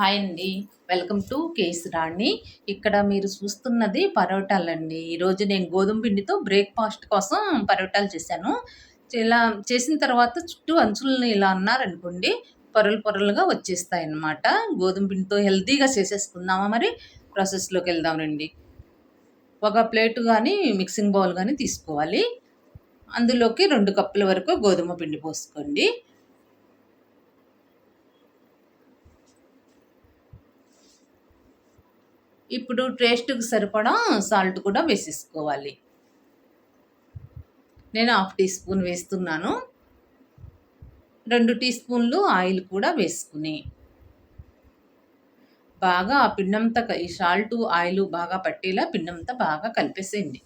Hi అండి. Welcome to case రాణి ఇక్కడ మీరు చూస్తున్నది పరోటాలండి. ఈరోజు నేను గోధుమ పిండితో బ్రేక్ఫాస్ట్ కోసం పరోటాలు చేశాను. ఇలా చేసిన తర్వాత చుట్టూ అంచులను ఇలా అన్నారనుకోండి పొరలు పొరలుగా వచ్చేస్తాయి అన్నమాట గోధుమ పిండితో హెల్తీగా చేసేసుకుందామా మరి? ప్రాసెస్లోకి వెళ్దాం రండి. ఒక ప్లేట్ కానీ మిక్సింగ్ బౌల్ కానీ తీసుకోవాలి. అందులోకి రెండు కప్పుల వరకు గోధుమ పిండి పోసుకోండి. ఇప్పుడు టేస్ట్కి సరిపడా సాల్ట్ కూడా వేసేసుకోవాలి. నేను హాఫ్ టీ స్పూన్ వేస్తున్నాను. రెండు టీ స్పూన్లు ఆయిల్ కూడా వేసుకుని. బాగా ఆ పిండంతా ఈ సాల్ట్ ఆయిల్ బాగా పట్టేలా పిండంతా బాగా కలిపేసేయండి.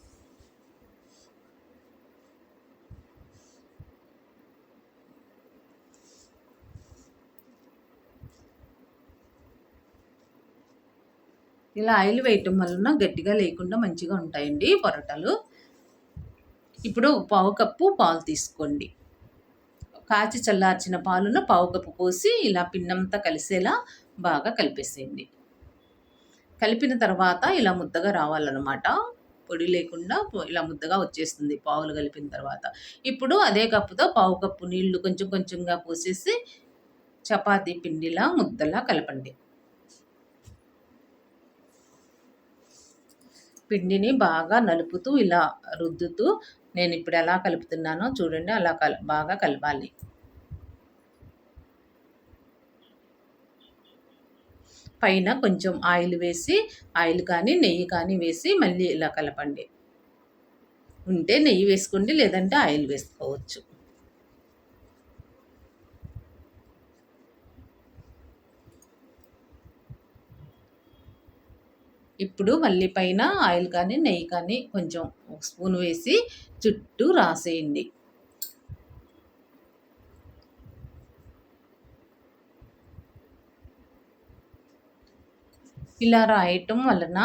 ఇలా ఆయిల్ వేయటం వలన గట్టిగా లేకుండా మంచిగా ఉంటాయండి పొరటలు. ఇప్పుడు పావు కప్పు పాలు తీసుకోండి. కాచి చల్లార్చిన పాలును పావు కప్పు పోసి ఇలా పిన్నంతా కలిసేలా బాగా కలిపేసేయండి. కలిపిన తర్వాత ఇలా ముద్దగా రావాలన్నమాట. పొడి లేకుండా ఇలా ముద్దగా వచ్చేస్తుంది పావులు కలిపిన తర్వాత. ఇప్పుడు అదే కప్పుతో పావు కప్పు నీళ్ళు కొంచెం కొంచెంగా పోసేసి చపాతీ పిండిలా ముద్దలా కలపండి. పిండిని బాగా నలుపుతూ ఇలా రుద్దుతూ నేను ఇప్పుడు ఎలా కలుపుతున్నానో చూడండి అలా కల బాగా కలపాలి. పైన కొంచెం ఆయిల్ వేసి ఆయిల్ కానీ నెయ్యి కానీ వేసి మళ్ళీ ఇలా కలపండి. ఉంటే నెయ్యి వేసుకోండి లేదంటే ఆయిల్ వేసుకోవచ్చు. ఇప్పుడు మళ్ళీ పైన ఆయిల్ కానీ నెయ్యి కానీ కొంచెం ఒక స్పూన్ వేసి చుట్టూ రాసేయండి. ఇలా రాయటం వలన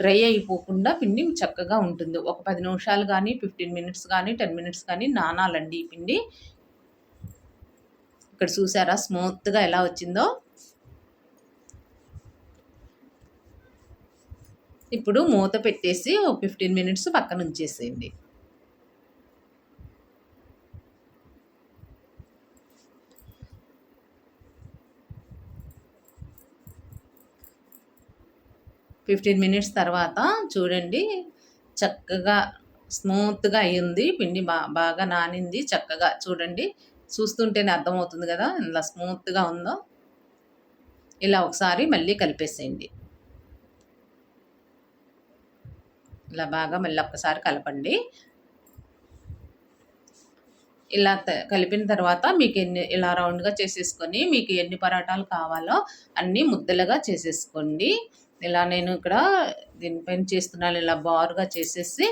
డ్రై అయిపోకుండా పిండి చక్కగా ఉంటుంది. ఒక పది నిమిషాలు కానీ ఫిఫ్టీన్ మినిట్స్ కానీ టెన్ మినిట్స్ కానీ నానాలండి ఈ పిండి. ఇక్కడ చూసారా స్మూత్గా ఎలా వచ్చిందో? ఇప్పుడు మూత పెట్టేసి ఒక ఫిఫ్టీన్ మినిట్స్ పక్కన ఉంచేసేయండి. ఫిఫ్టీన్ మినిట్స్ తర్వాత చూడండి చక్కగా స్మూత్గా అయ్యింది పిండి బా బాగా నానింది చక్కగా చూడండి చూస్తుంటేనే అర్థమవుతుంది కదా ఇలా స్మూత్గా ఉందో. ఇలా ఒకసారి మళ్ళీ కలిపేసేయండి. ఇలా బాగా మళ్ళీ ఒక్కసారి కలపండి. ఇలా కలిపిన తర్వాత మీకు ఎన్ని ఇలా రౌండ్గా చేసేసుకొని మీకు ఎన్ని పరాటాలు కావాలో అన్నీ ముద్దలుగా చేసేసుకోండి. ఇలా నేను ఇక్కడ దీనిపైన చేస్తున్నాను ఇలా బారుగా చేసేసి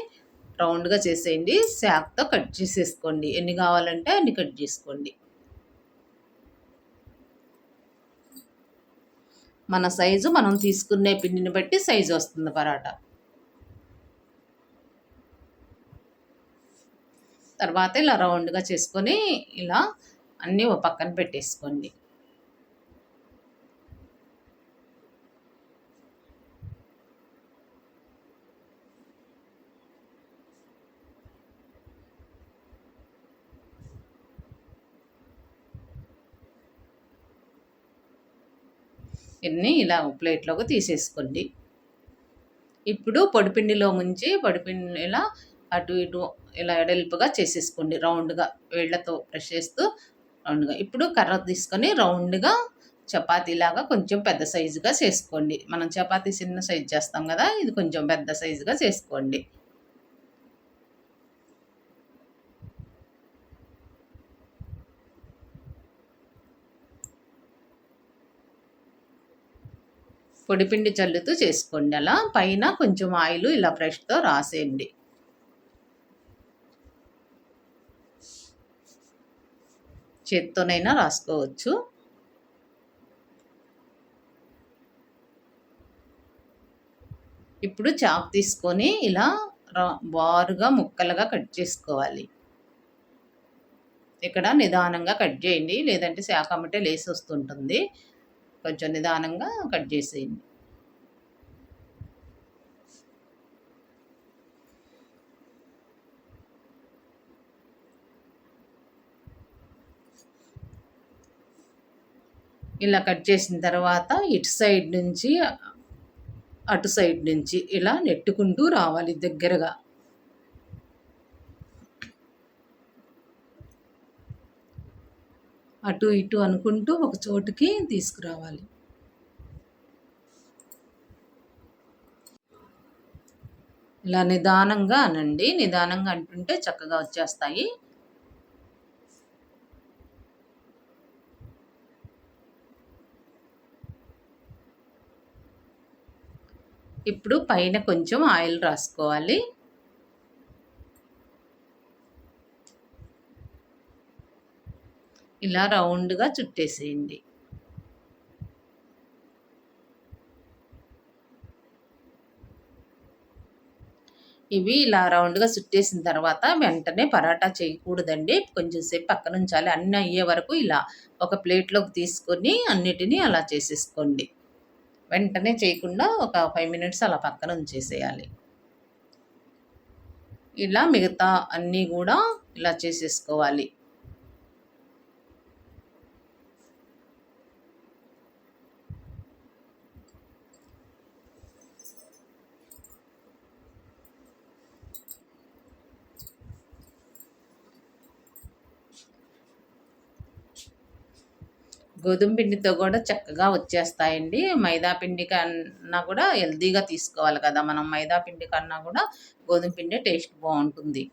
రౌండ్గా చేసేయండి. శాక్తో కట్ చేసేసుకోండి. ఎన్ని కావాలంటే అన్ని కట్ చేసుకోండి. మన సైజు మనం తీసుకునే పిండిని బట్టి సైజు వస్తుంది పరాటా. తర్వాత ఇలా రౌండ్గా చేసుకొని ఇలా అన్నీ ఒక పక్కన పెట్టేసుకోండి. ఇన్ని ఇలా ప్లేట్లోకి తీసేసుకోండి. ఇప్పుడు పొడిపిండిలో ముంచి పొడిపిండి ఇలా అటు ఇటు ఇలా ఎడల్పుగా చేసేసుకోండి. రౌండ్గా వేళ్ళతో ప్రెష్ చేస్తూ రౌండ్గా. ఇప్పుడు కర్ర తీసుకొని రౌండ్గా చపాతీలాగా కొంచెం పెద్ద సైజుగా చేసుకోండి. మనం చపాతీ చిన్న సైజు చేస్తాం కదా ఇది కొంచెం పెద్ద సైజుగా చేసుకోండి. పొడిపిండి చల్లుతూ చేసుకోండి. అలా పైన కొంచెం ఆయిల్ ఇలా బ్రష్తో రాసేయండి. చేత్తోనైనా రాసుకోవచ్చు. ఇప్పుడు చాక్ తీసుకొని ఇలా బారుగా ముక్కలుగా కట్ చేసుకోవాలి. ఇక్కడ నిదానంగా కట్ చేయండి. లేదంటే శాఖ లేసి వస్తుంటుంది కొంచెం నిదానంగా కట్ చేసేయండి. ఇలా కట్ చేసిన తర్వాత ఇటు సైడ్ నుంచి అటు సైడ్ నుంచి ఇలా నెట్టుకుంటూ రావాలి దగ్గరగా. అటు ఇటు అనుకుంటూ ఒక చోటుకి తీసుకురావాలి. ఇలా నిదానంగా అనండి. నిదానంగా అంటుంటే చక్కగా వచ్చేస్తాయి. ఇప్పుడు పైన కొంచెం ఆయిల్ రాసుకోవాలి. ఇలా రౌండ్గా చుట్టేసేయండి. ఇవి ఇలా రౌండ్గా చుట్టేసిన తర్వాత వెంటనే పరాటా చేయకూడదండి. కొంచెం సేపు పక్కన ఉంచాలి అన్నీ అయ్యే వరకు ఇలా ఒక ప్లేట్లోకి తీసుకొని అన్నిటినీ అలా చేసేసుకోండి. వెంటనే చేయకుండా ఒక ఫైవ్ మినిట్స్ అలా పక్కన ఉంచేసేయాలి. ఇలా మిగతా అన్నీ కూడా ఇలా చేసేసుకోవాలి. గోధుమ పిండితో కూడా చక్కగా వచ్చేస్తాయండి. మైదా పిండి కన్నా కూడా హెల్తీగా తీసుకోవాలి కదా మనం. మైదా పిండి కన్నా కూడా గోధుమ పిండి టేస్ట్ బాగుంటుంది.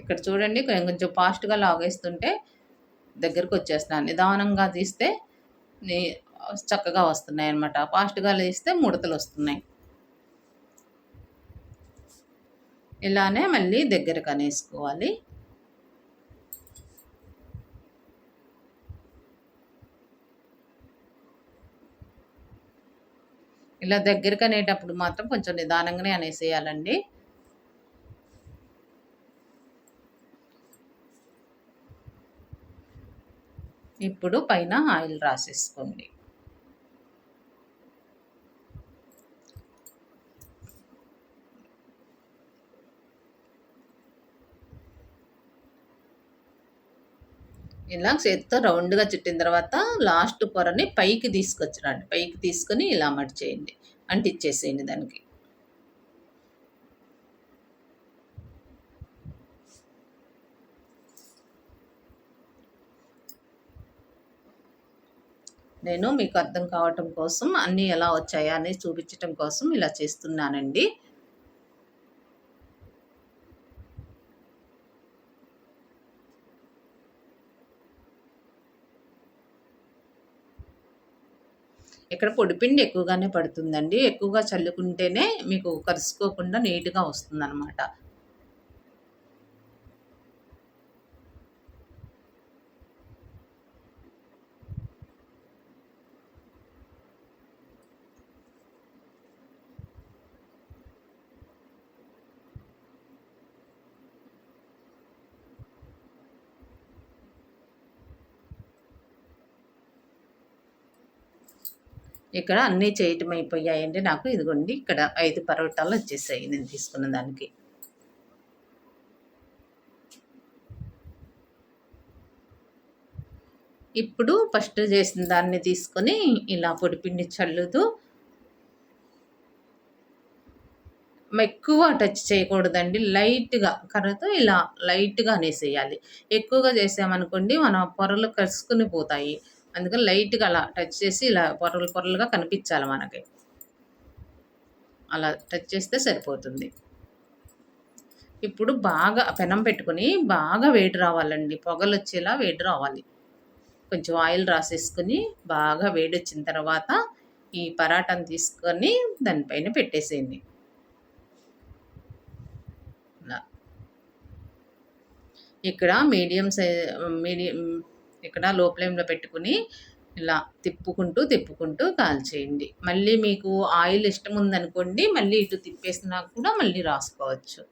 ఇక్కడ చూడండి కొంచెం ఫాస్ట్గా లాగేస్తుంటే దగ్గరకు వచ్చేస్తున్నాను నిదానంగా తీస్తే చక్కగా వస్తున్నాయి అనమాట ఫాస్ట్గా లేస్తే ముడతలు వస్తున్నాయి. ఇలానే మళ్ళీ దగ్గరకు అనేసుకోవాలి ఇలా దగ్గరకు అనేటప్పుడు మాత్రం కొంచెం నిదానంగానే అనేసేయాలండి. ఇప్పుడు పైన ఆయిల్ రాసేసుకోండి. ఇలా చేతితో రౌండ్గా చుట్టిన తర్వాత లాస్ట్ పొరని పైకి తీసుకొచ్చిరండి. పైకి తీసుకొని ఇలా మడిచేయండి అంటిచ్చేసేయండి దానికి. నేను మీకు అర్థం కావటం కోసం అన్నీ ఎలా వచ్చాయా అని చూపించటం కోసం ఇలా చేస్తున్నానండి. ఇక్కడ పొడిపిండి ఎక్కువగానే పడుతుందండి. ఎక్కువగా చల్లుకుంటేనే మీకు కరుసుకోకుండా నీట్గా వస్తుంది అనమాట ఇక్కడ అన్నీ చేయటం అయిపోయాయండి. నాకు ఇదిగోండి ఇక్కడ ఐదు పరోటాలు వచ్చేసాయి నేను తీసుకున్న దానికి. ఇప్పుడు ఫస్ట్ చేసిన దాన్ని తీసుకొని ఇలా పొడిపిండి చల్లుతూ ఎక్కువ టచ్ చేయకూడదండి. లైట్గా కర్రతో ఇలా లైట్గా అనేసేయాలి. ఎక్కువగా చేసామనుకోండి మన పొరలు కలుసుకుని పోతాయి. అందుకని లైట్గా అలా టచ్ చేసి ఇలా పొరలు పొరలుగా కనిపించాలి మనకి. అలా టచ్ చేస్తే సరిపోతుంది. ఇప్పుడు బాగా పెనం పెట్టుకుని బాగా వేడి రావాలండి. పొగలు వచ్చేలా వేడి రావాలి. కొంచెం ఆయిల్ రాసేసుకుని బాగా వేడి వచ్చిన తర్వాత ఈ పరాటాను తీసుకొని దానిపైన పెట్టేసేయండి. ఇక్కడ మీడియం సైజ్ మీడియం ఇక్కడ లో ఫ్లేమ్లో పెట్టుకుని ఇలా తిప్పుకుంటూ తిప్పుకుంటూ కాల్చేయండి. మళ్ళీ మీకు ఆయిల్ ఇష్టం ఉందనుకోండి మళ్ళీ ఇటు తిప్పేసినా కూడా మళ్ళీ రాసుకోవచ్చు.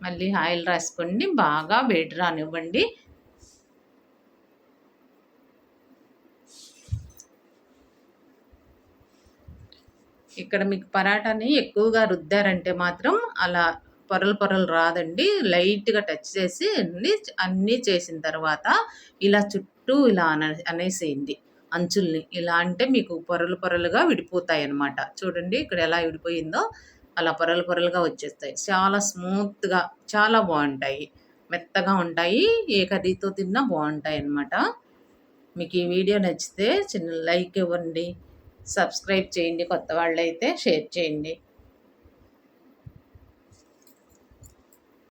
మళ్ళీ ఆయిల్ రాసుకోండి బాగా వేడి రానివ్వండి. ఇక్కడ మీకు పరాటాని ఎక్కువగా రుద్దారంటే మాత్రం అలా పొరలు పొరలు రాదండి. లైట్గా టచ్ చేసి అన్ని అన్నీ చేసిన తర్వాత ఇలా చుట్టూ ఇలా అన అనేసేయండి అంచుల్ని. ఇలా అంటే మీకు పొరలు పొరలుగా విడిపోతాయి అన్నమాట చూడండి ఇక్కడ ఎలా విడిపోయిందో. అలా పొరలు పొరలుగా వచ్చేస్తాయి. చాలా స్మూత్గా చాలా బాగుంటాయి. మెత్తగా ఉంటాయి. ఏ కర్రీతో తిన్నా బాగుంటాయి అన్నమాట మీకు ఈ వీడియో నచ్చితే చిన్న లైక్ ఇవ్వండి. సబ్స్క్రైబ్ చేయండి కొత్త వాళ్ళైతే షేర్ చేయండి.